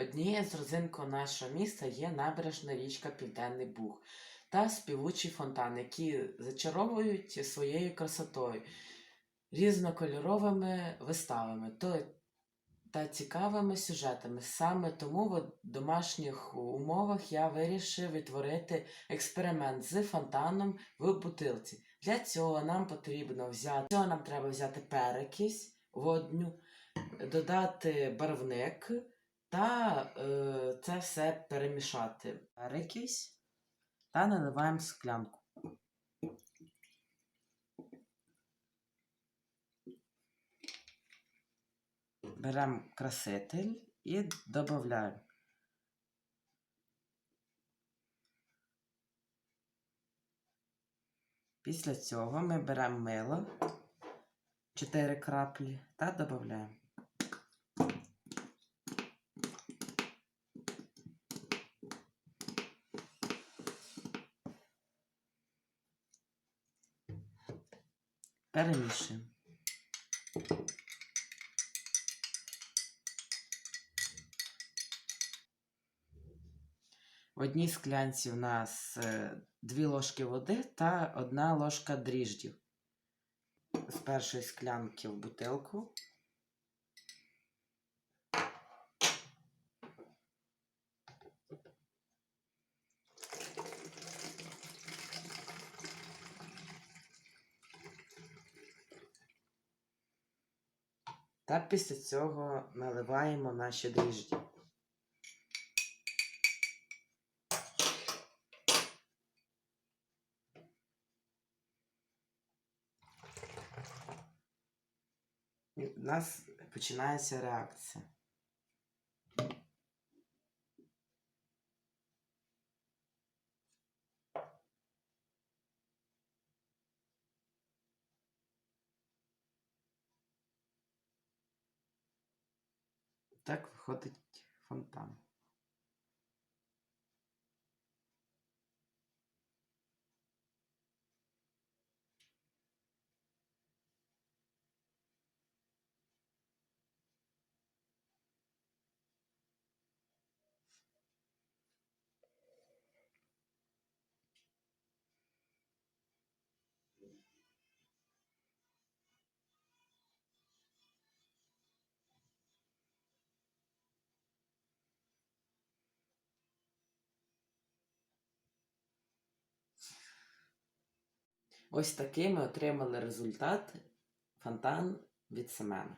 Однією з родзинок нашого міста є набережна річка Південний Буг та співучий фонтан, які зачаровують своєю красотою, різнокольоровими виставами та цікавими сюжетами. Саме тому в домашніх умовах я вирішив відтворити експеримент з фонтаном в бутилці. Для цього нам потрібно взяти, цього нам треба взяти перекись водню, додати барвник та е, це все перемішати. Перекись та наливаємо склянку. Беремо краситель і додаємо. Після цього ми беремо мило 4 краплі та додаємо. Перемішуємо. В одній склянці у нас 2 ложки води та 1 ложка дріждів. З першої склянки в бутилку. Та після цього наливаємо наші дріжджі. В нас починається реакція. Так виходить фонтан. Ось такий ми отримали результат фонтан від Семена.